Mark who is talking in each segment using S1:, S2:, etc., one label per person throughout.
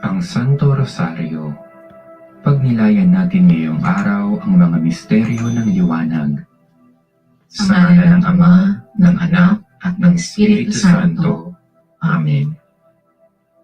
S1: Ang Santo Rosario. Pagnilayan natin ngayong araw ang mga misteryo ng liwanag. Sa ngala ng Ama, ng Anak, at ng Espiritu Santo. Amen.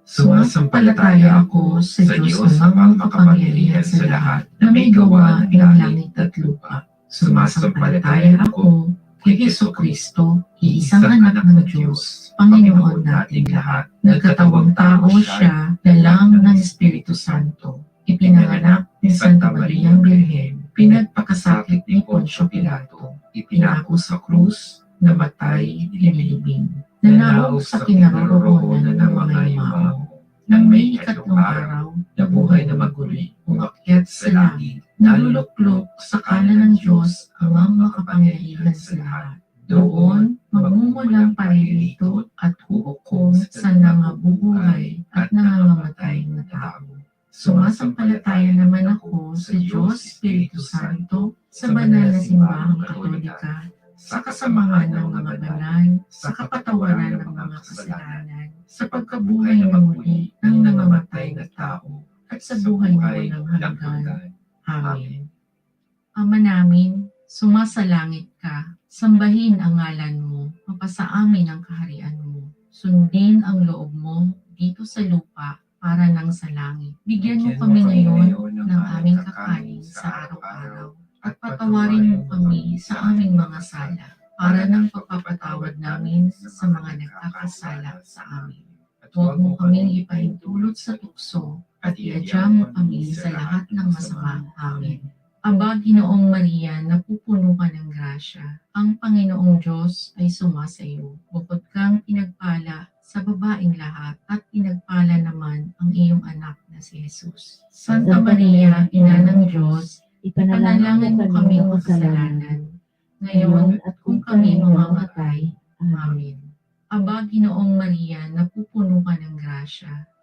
S1: Sumasampalataya ako sa Diyos amang makapangyarihan sa lahat na may gawa ng langit at lupa. Sumasampalataya ako kay Heso Kristo, iisang anak ng Diyos, Panginoon nating lahat. Nagkatawang tao siya, dalang ng Espiritu Santo. Ipinanganak ni Santa Maria Birhen, pinagpakasakit ni Poncio Pilato, ipinako sa krus, namatay, dinilibing, nanaog sa kinaroroonan ng mga yumao. Nang may ikatlong araw, nabuhay na maguli, umakyat sa langit, naluluklok sa kanan ng Diyos amang makapangyarihan sa lahat. Doon, magmumulang paririto at huukom sa nangabubuhay at nangangamatay na tao. Sumasampalataya naman ako sa Diyos Espiritu Santo, sa banal na simbahang katolika, sa kasamahan ng mga banal, sa kapatawaran ng mga kasalanan, sa pagkabuhay ng muli ng nangamatay na tao, at sa buhay na walang hanggan. Amen.
S2: Ama namin, sumasalangit ka, sambahin ang ngalan mo, mapasa amin ang kaharian mo, sundin ang loob mo dito sa lupa para nang sa langit. Bigyan mo kami ngayon ng aming kakanin sa araw-araw at patawarin mo kami sa aming mga sala para ng pagpapatawad namin sa mga nagkakasala sa amin. At huwag mo kaming ipahintulot sa tukso at iadya mo kami sa lahat ng masama. Amen. Aba, Ginoong Maria, napupuno ka ng grasya. Ang Panginoong Diyos ay sumasayo. Bukod kang pinagpala sa babaeng lahat at pinagpala naman ang iyong anak na si Jesus. Santa Maria, Ina ng Diyos, ipanalangin mo kaming makasalanan, ngayon at kung kami mamamatay. Amen. Aba, Ginoong Maria, napupuno ka ng grasya.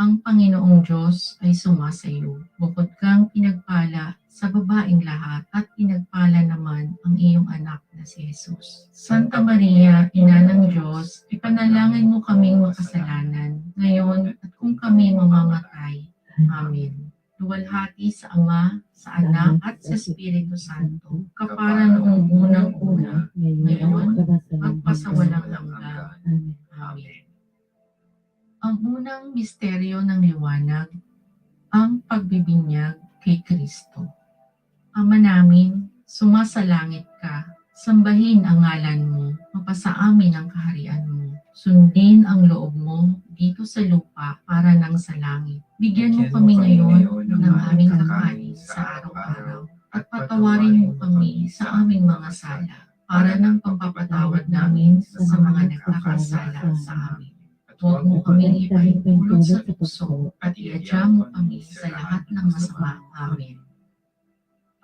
S2: Ang Panginoong Diyos ay sumasayo. Bukod kang pinagpala sa babaeng lahat at pinagpala naman ang iyong anak na si Jesus. Santa Maria, Ina ng Diyos, ipanalangin mo kaming makasalanan, ngayon at kung kami mamamatay. Amen. Luwalhati sa Ama, sa Anak at sa Espiritu Santo, kapara noong unang-una, ngayon, magpasawalang hanggan. Amen. Ang unang misteryo ng liwanag, ang pagbibinyag kay Kristo. Ama namin, sumasalangit ka, sambahin ang ngalan mo, mapasa amin ang kaharian mo, sundin ang loob mo dito sa lupa para nang sa langit. Bigyan mo kami ngayon ng aming kakanin sa araw-araw at patawarin mo kami sa aming mga sala para ng pampapatawad namin sa mga nagkakasala sa amin. Huwag mo kaming ipahintulot sa tukso at iadya mo kami sa lahat ng masama. Amen.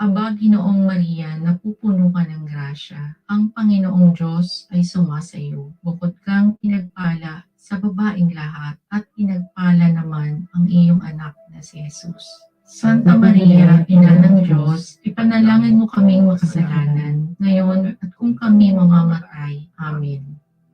S2: Aba, Ginoong Maria, napupuno ka ng grasya. Ang Panginoong Diyos ay sumasayo. Bukod kang pinagpala sa babaeng lahat at pinagpala naman ang iyong anak na si Jesus. Santa Maria, Ina ng Diyos, ipanalangin mo kaming makasalanan, ngayon at kung kami mamamatay. Amen.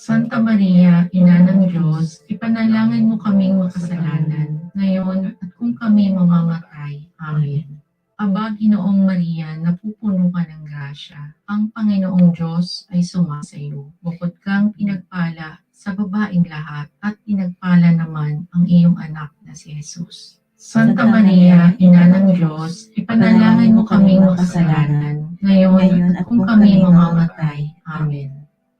S2: Santa Maria, Ina ng Diyos, ipanalangin mo kaming makasalanan, ngayon at kung kami mamamatay. Amen. Aba, Ginoong Maria, napupuno ka ng grasya. Ang Panginoong Diyos ay sumasayo. Bukod kang pinagpala sa babaing lahat at pinagpala naman ang iyong anak na si Jesus. Santa Maria, Ina ng Diyos, ipanalangin mo kaming makasalanan, ngayon at kung kami mamamatay. Amen.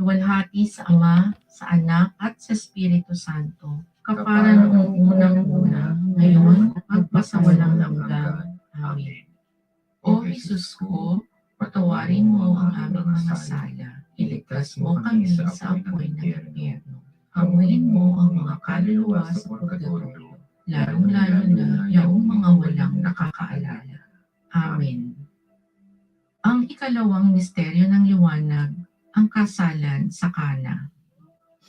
S2: Luwalhati sa Ama, sa Anak, at sa Espiritu Santo, kapara noong unang-una, ngayon, at magpasawalang hanggan. Amen. O Jesus ko, patawarin mo ang aming mga sala. Iligtas mo kami sa apoy ng impyerno. Hanguin mo ang mga kaluluwa sa purgatorio, lalong-lalo na yaong mga walang nakakaalala. Amen. Ang ikalawang misteryo ng liwanag, ang kasalan sa kana.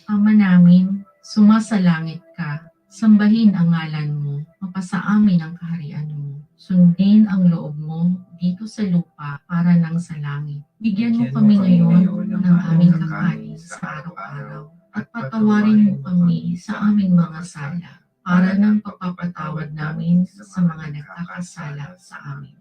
S2: Ama namin, sumasalangit ka, sambahin ang ngalan mo, mapasa amin ang kaharian mo. Sundin ang loob mo dito sa lupa para nang sa langit. Bigyan mo kami ngayon ng aming kakanin sa araw-araw at patawarin mo kami sa aming mga sala para nang papapatawad namin sa mga nagkakasala sa amin.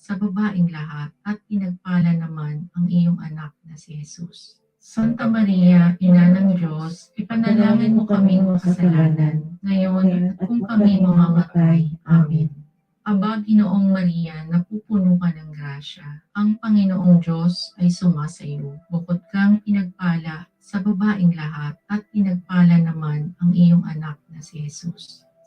S2: sa babaing lahat at pinagpala naman ang iyong anak na si Jesus. Santa Maria, Ina ng Diyos, ipanalangin mo kaming makasalanan, ngayon at kung kami mamamatay. Amen. Aba, Ginoong Maria, napupuno ka ng grasya. Ang Panginoong Diyos ay sumasayo. Bukod kang pinagpala sa babaing lahat at pinagpala naman ang iyong anak na si Jesus.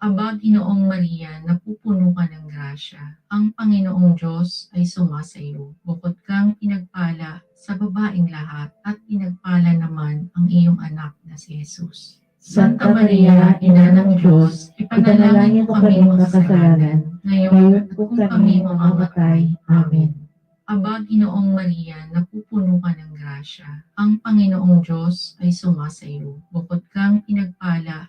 S2: Aba, Ginoong Maria, napupuno ka ng grasya. Ang Panginoong Diyos ay sumasa iyo. Bukod kang pinagpala sa babaeng lahat at pinagpala naman ang iyong anak na si Jesus. Santa Maria, Ina ng Diyos, ipanalangin mo kaming makasalanan, ngayon at kung kami mamamatay. Amen. Aba, Ginoong Maria, napupuno ka ng grasya. Ang Panginoong Diyos ay sumasa iyo. Bukod kang pinagpala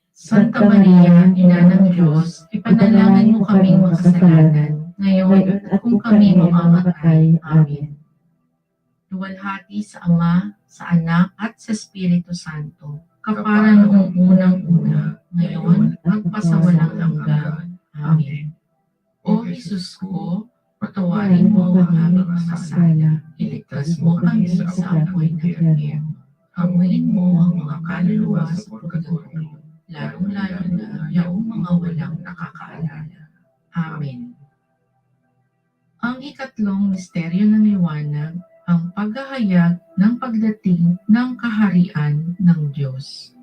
S2: Santa Maria, Ina ng Diyos, ipanalangin mo kaming makasalanan, ngayon at kung kami mamamatay. Amen. Luwalhati sa Ama, sa Anak, at sa Espiritu Santo, kapara noong unang-una, ngayon, at pasawalang hanggan. Amen. O Jesus ko, patawarin mo ang aming mga iligtas mo kami sa apoy ng impyerno. Hamuin mo ang mga kaluluwa sa purgatorio, lalong-lalo na yaong mga walang nakakaalala. Amen. Ang ikatlong misteryo ng liwanag, ang paghahayag ng pagdating ng kaharian ng Diyos.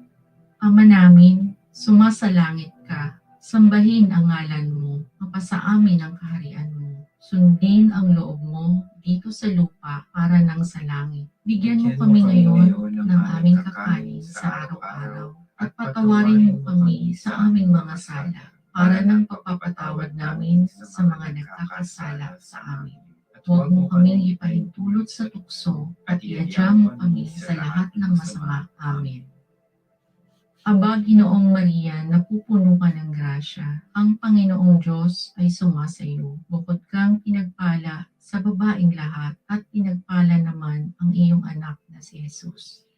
S2: Ama namin, sumasalangit ka, sambahin ang ngalan mo, mapasa amin ang kaharian mo. Sundin ang loob mo dito sa lupa para nang sa langit. Bigyan mo kami ngayon ng aming kakanin sa araw-araw at patawarin mo kami sa aming mga sala para ng pagpapatawad namin sa mga nagkakasala sa amin. At huwag mo kaming ipahintulot sa tukso at iadya mo kami sa lahat ng masama. Amen. Aba, Ginoong Maria, napupuno ka ng grasya. Ang Panginoong Diyos ay sumasa iyo. Bukod kang pinagpala sa babaeng lahat at pinagpala naman ang iyong anak na si Jesus.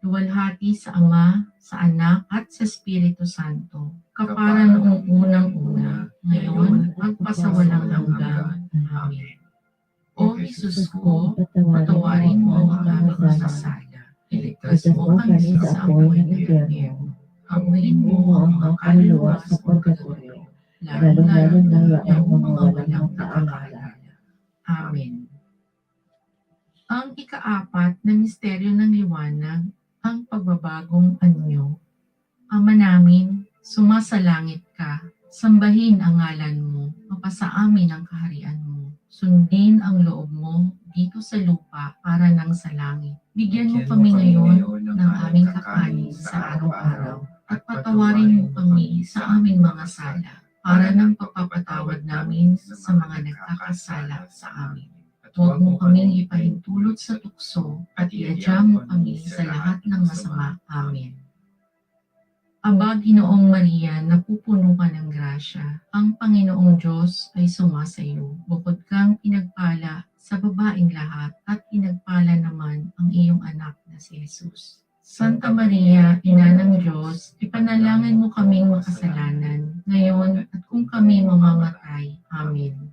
S2: Luwalhati sa Ama, sa Anak at sa Espiritu Santo, kapara noong unang-una, ngayon, magpasawalang hanggan. Amen. O Jesus ko, patawarin mo ang aming masasala. Iligtas mo kami sa apoy ng impyerno. Amuin mo ang mga kaluluwa sa purgatorio, lalo-lalo na ang mga walang kaalala. Amen. Ang ikaapat na misteryo ng liwanag, ang pagbabagong anyo. Ama namin, sumasalangit ka, sambahin ang ngalan mo, mapasa amin ang kaharian mo. Sundin ang loob mo dito sa lupa para nang sa langit. Bigyan mo kami ngayon ng aming kakanin sa araw-araw at patawarin mo kami sa aming mga sala para nang papapatawad namin sa mga nagkakasala sa amin. Huwag mo kaming ipahintulot sa tukso at iadya mo kami sa lahat ng masama. Amen. Aba, Ginoong Maria, napupuno ka ng grasya. Ang Panginoong Diyos ay sumasa iyo. Bukod kang pinagpala sa babaeng lahat at pinagpala naman ang iyong anak na si Jesus. Santa Maria, Ina ng Diyos, ipanalangin mo kaming makasalanan, ngayon at kung kami mamamatay. Amen.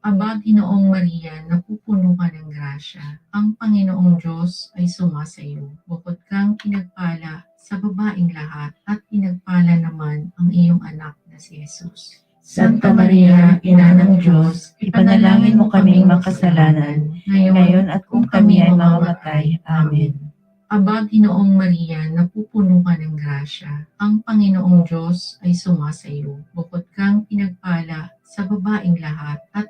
S2: Aba, Ginoong Maria, napupuno ka ng grasya. Ang Panginoong Diyos ay sumasa iyo. Bukod kang pinagpala sa babaeng lahat at pinagpala naman ang iyong anak na si Jesus. Santa Maria, Ina ng Diyos, ipanalangin mo kaming makasalanan, ngayon at kung kami ay mamamatay. Amen. Aba, Ginoong Maria, napupuno ka ng grasya. Ang Panginoong Diyos ay sumasa iyo. Bukod kang pinagpala sa babaeng lahat at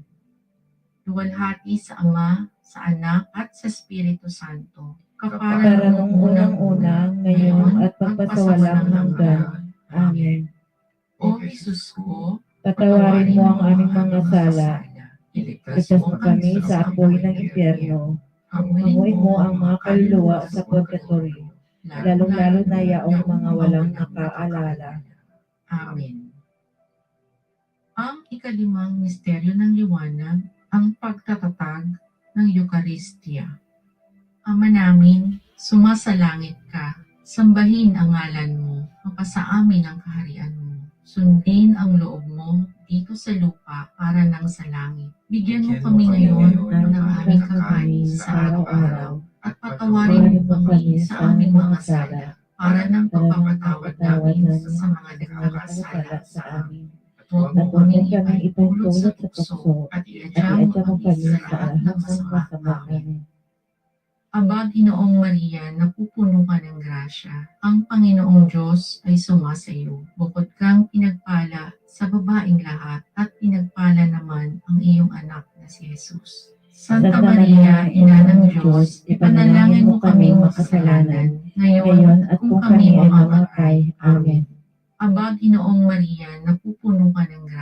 S2: Luwalhati sa Ama, sa Anak, at sa Espiritu Santo.
S3: Para
S2: Kapara
S3: nung unang-una, ngayon at pagpasawalang hanggan. Amen.
S2: O Jesus ko,
S3: Patawarin mo ang aming mga sala, iligtas mo kami sa apoy ng impyerno, Amuin mo ang mga kaluluwa sa purgatorio, lalong-lalo na yaong mga walang nakaalala.
S2: Amen. Ang ikalimang misteryo ng liwanag, ang pagtatatag ng Eucharistia. Ama namin, sumasalangit ka, sambahin ang ngalan mo, mapasa amin ang kaharian mo. Sundin ang loob mo dito sa lupa para nang sa langit. Bigyan mo kami ngayon ng aming kakanin sa araw-araw at patawarin mo kami sa aming mga sala para nang pagpapatawad namin sa mga nagkakasala sa amin. At huwag mo kaming ipahintulot sa tukso at iadya mo kami sa lahat ng masama. Amen. Aba, Ginoong Maria, napupuno ka ng grasya. Ang Panginoong Diyos ay sumasa iyo. Bukod kang pinagpala sa babaing lahat at pinagpala naman ang iyong anak na si Jesus. Santa Maria, Ina ng Diyos, ipanalangin mo kaming makasalanan, ngayon at kung kami mamamatay. Amen. Aba, Ginoong Maria, napupuno ka ng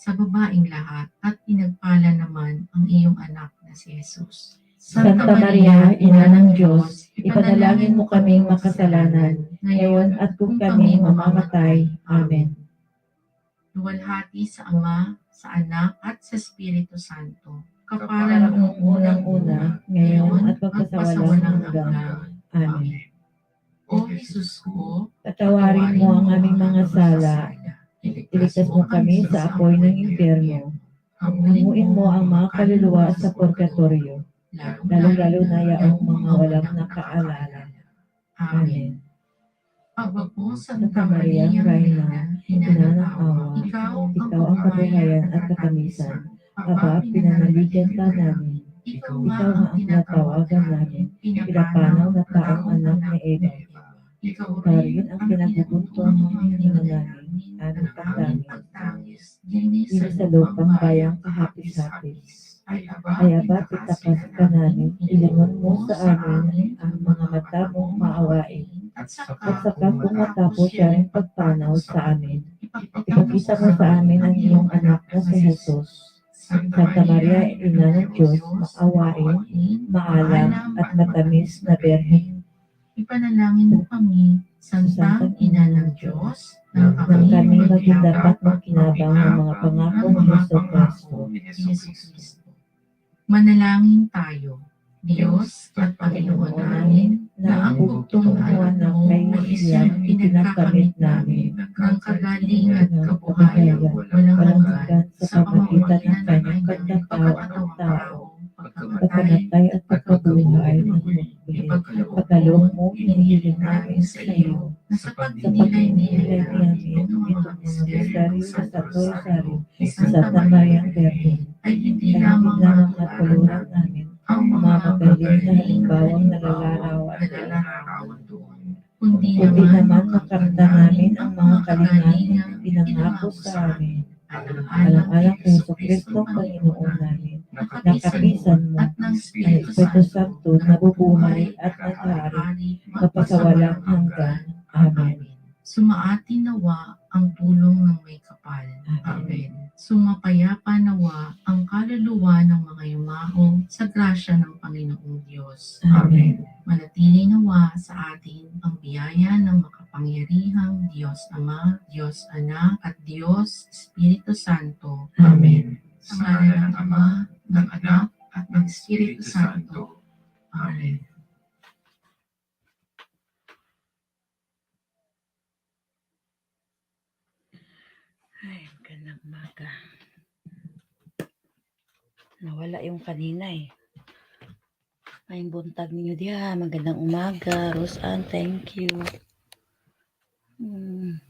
S2: sa babaing lahat at pinagpala naman ang iyong anak na si Jesus.
S1: Santa Maria, Ina ng Diyos, ipanalangin mo kaming makasalanan, ngayon at kung kami mamamatay. Amen.
S2: Luwalhati sa Ama, sa Anak at sa Espiritu Santo. Kapara noong
S1: unang-una, ngayon at magpasawalang hanggang. Amen.
S2: O Jesus ko,
S1: Patawarin mo ang aming mga sala, iligtas mo kami sa apoy ng impyerno. Hanguin mo ang mga kaluluwa sa purgatorio, lalo-lalo na yaong mga walang nakaalala. Amen.
S2: Aba po,
S1: Santa Maria, Reina,
S2: Ina ng awa, ikaw
S1: ang kabuhayan at katamisan. Aba, pinanaligan ka namin.
S2: ikaw
S1: nga ang tinatawagan namin. Pinapanaw na taong anak ni Eva. Rin ang pinagbubuntuan ng hininga namin, aming pagtangis. Dili sa lupang bayang kahapis-hapis.
S2: Ay
S1: aba, itakas ka namin, ilingon mo sa amin ang mga mata mong maawain.
S2: At
S1: At saka kung matapos siya rin pagpanaw sa amin, ipakita mo sa amin ang iyong anak na si Jesus. Santa Maria, Ina ng Diyos, maawain, maalam at matamis na Berhen.
S2: Ipanalangin mo kami, Santang Ina ng Diyos, Nang
S1: kami maging dapat magkinabang ng mga pangako ni Heso Kristo.
S2: Manalangin tayo, Diyos at Panginoon namin,
S1: na ang bugtong anak kay siyang ipinagkamit namin
S2: ng kagaling at kabuhayan, walang hanggan,
S1: sa pamagitan ng kanyang pagkatao ang tao, pagkamatay at pagkabuhay ng muli. Pagkaloob mo, hinihiling namin sa iyo,
S2: sa
S1: sa
S2: pagdinilay niya
S1: namin itong mga misteryo sa
S2: ni
S1: Santa Maria Virgen,
S2: ay hindi lamang
S1: lamang natuluran namin
S2: ang
S1: ang mga magaling na halimbawang nalalarawan
S2: doon, kundi naman
S1: makamta namin ang mga kalinganing pinangako sa amin. Alang-alang kay Yeso Kristo, Panginoon namin, nakapisan mo
S2: ng
S1: ang
S2: Espiritu Santo,
S1: na bubuhay at naghari magpasawalang hanggan. Amen.
S2: Sumaatin nawa ang tulong ng may kapal. Amen. Sumapayapa nawa ang kaluluwa ng mga yumao sa grasya ng Panginoong Diyos.
S1: Amen.
S2: Manatili nawa sa atin ang biyaya ng makapangyarihang Diyos Ama, Diyos Anak, at Diyos Espiritu Santo.
S1: Amen.
S2: Sa ngalan ng Ama, ng Anak, at ng Espiritu Santo. Amen.
S4: Ay, magandang umaga. Nawala yung kanina eh. May buntag ninyo diya. Magandang umaga. Roseanne, thank you. Mm.